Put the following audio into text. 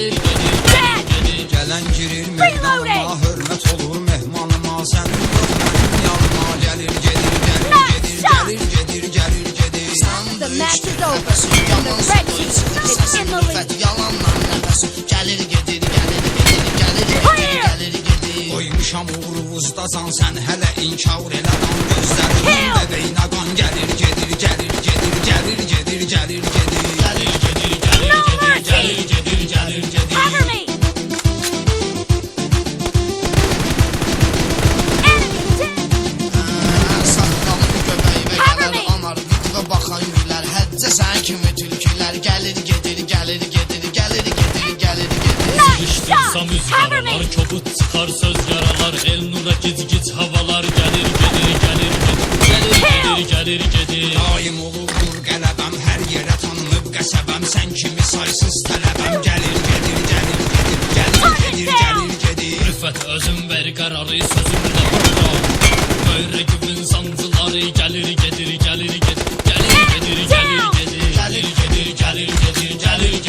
Gələn girir mehmanıma, hörmət olur mehmanıma. Sənin görmənin yanına gəlir, gedir, gəlir, gedir, gəlir, gedir, gəlir, gedir Sandıç, nəfəsi yalan, doysun, səsin müfət yalanla Nəfəsi gəlir, gedir, gəlir, gedir, gəlir, gəlir, gəlir, gedir Qoymuşam uğruvuzda can, sən hələ inkar elə dan Tülkülər Gəlir gedir gəlir gedir gəlir gedir gəlir gedir Nice shot! Sıkıştırsam rüzgarlar Kobud çıkar söz yaralar. El nura gic gic havalar. Gelir gelir gelir gelir Gelir gelir gelir gelir. Daim olurdur qələbəm hər yerə tanınıb qəsəbəm sən kimi saysız tələbəm gəlir gedir gəlir gedir gəlir gedir gəlir gedir Rüffət özüm ver kararı sözümle